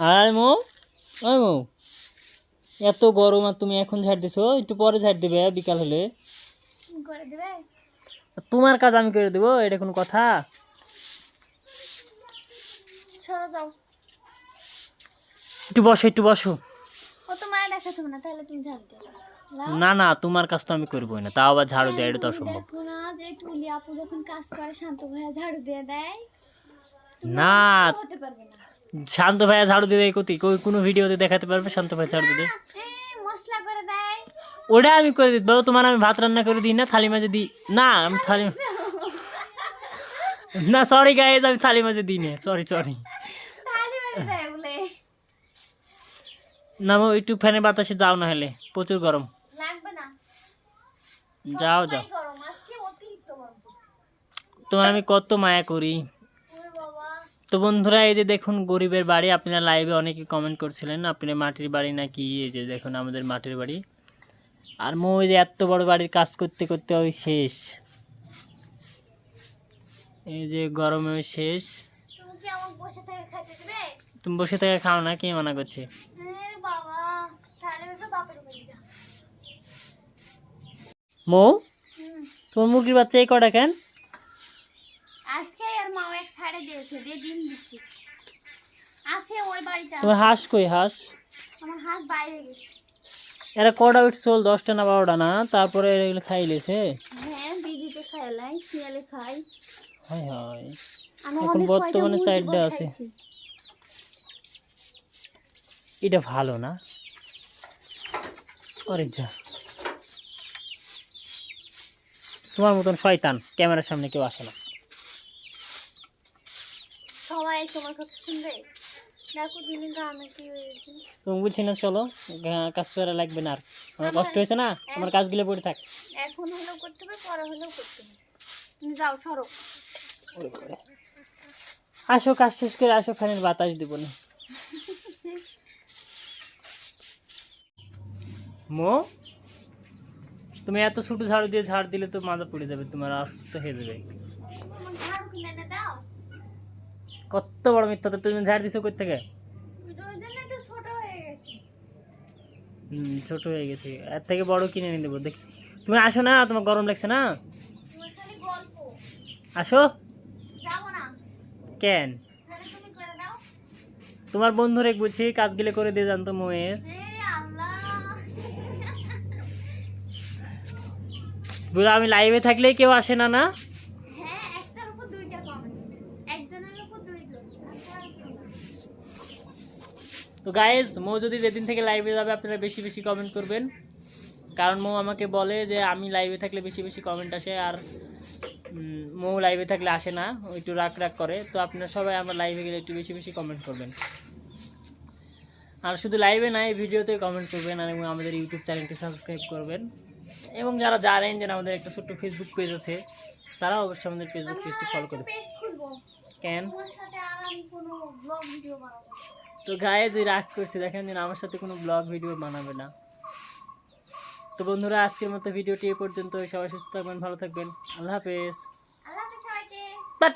আর মৌ ওই মৌ। এত গরম আর তুমি এখন ঝাড় দিছো একটু পরে ঝাড় দিবে বিকাল হলে। তোমার কাজ আমি করে দেবো এটা কোনো কথা? একটু বসো একটু বসো। না না তোমার কাজ তো আমি করব না তাও আবার ঝাড়ু দেয় এটা তো অসম্ভব। না। শান্ত ভাইয়া ঝাড়ু কোথায় কই কোনো ভিডিওতে দেখাতে পারবে? শান্ত ভাই ঝাড়ু দিয়ে মশলা করে দেয়। ওটা আমি করে দিই। বাবু তোমার আমি ভাত রান্না করে দিই না? থালি মাঝে দিই? না আমি থালি না সরি গাইজ আমি থালি মাঝে দিই না। সরি সরি বলে। না মৌ, একটু ফ্যানের বাতাসে যাও না হলে প্রচুর গরম। যাও যাও। তোমার আমি কত মায়া করি। তো বন্ধুরা এই যে দেখুন গরিবের বাড়ি আপনারা লাইভে অনেকে কমেন্ট করছিলেন আপনার মাটির বাড়ি নাকি? এই যে দেখুন আমাদের মাটির বাড়ি। আর মো ওই যে এত বড় বাড়ির কাজ করতে করতে ওই শেষ। এই যে গরমে শেষ। তুমি বসে থেকে খাও না কে মানা করছে? মৌ। তোমার মুরগির বাচ্চা এই কটা কেন? আজকে মা এক ছাড়ে দিয়েছে দিয়ে ডিম দিচ্ছি। আছে ওই বাড়িতে তোমার হাঁস কই হাঁস? আমার হাত বাইরে গেছে। এরা কটা উঠ চল দশটা না বারোটা না? তারপরে এগুলো হ্যাঁ বিজিতে খাইলাই শিয়ালে খাই হয় হয়। এখন বর্তমানে চারটা আছে। এটা ভালো না? অরে যা। তোমার মতন শয়তান ক্যামেরার সামনে কেউ আসে না। সবাই তোমার কথা শুনবে? দেখো দিনে গ্রামে কি হয়েছে। তুমি বুঝছি না চলো। কাজ করা লাগবে না আর। আমার কষ্ট হয়েছে না? আমার কাজগুলো পড়ে থাক। এখন হলেও করতে হবে পরে হলেও করতে হবে। যাও সরো। আসো কাজ শেষ করে আসো ফ্যানের বাতাস দিব না। মো তুমি এত ছোট ঝাড়ু দিয়ে ঝাড় দিলে তো মাজা পড়ে যাবে তোমার অসুস্থ হয়ে যাবে। দাও। কত বড় মিথ্যা তো তুমি ঝাড় দিছো কই থেকে? ছোট হয়ে গেছে। হুম, ছোট হয়ে গেছে। এর থেকে বড় কিনে নিয়ে দেবো। দেখ তুমি আসো না তোমার গরম লাগছে না? আসো। কেন? তোমার বন্ধুরে বুঝছি কাজগুলো করে দিয়ে জানতো মোয়ের বুঝলো আমি লাইভে থাকলেই কেউ আসে না না? তো গাইজ মৌ যদি যেদিন থেকে লাইভে যাবে আপনারা বেশি বেশি কমেন্ট করবেন। কারণ মৌ আমাকে বলে যে আমি লাইভে থাকলে বেশি বেশি কমেন্ট আসে আর মৌ লাইভে থাকলে আসে না একটু রাগ রাগ করে। তো আপনারা সবাই আমার লাইভে গেলে একটু বেশি বেশি কমেন্ট করবেন। আর শুধু লাইভে না এই ভিডিওতে কমেন্ট করবেন আর এবং আমাদের ইউটিউব চ্যানেলটি সাবস্ক্রাইব করবেন। এবং যারা জানেন যে আমাদের একটা ছোট্ট ফেসবুক পেজ আছে তারা অবশ্যই আমাদের ফেসবুক পেজটি ফলো করবে কেন? তো গায়ে যে রাগ করছে দেখেন যে আমার সাথে কোনো ব্লগ ভিডিও বানাবে না। তো বন্ধুরা আজকের মতো ভিডিওটি এ পর্যন্ত সবাই সুস্থ থাকবেন ভালো থাকবেন। আল্লাহ হাফেজ। বাট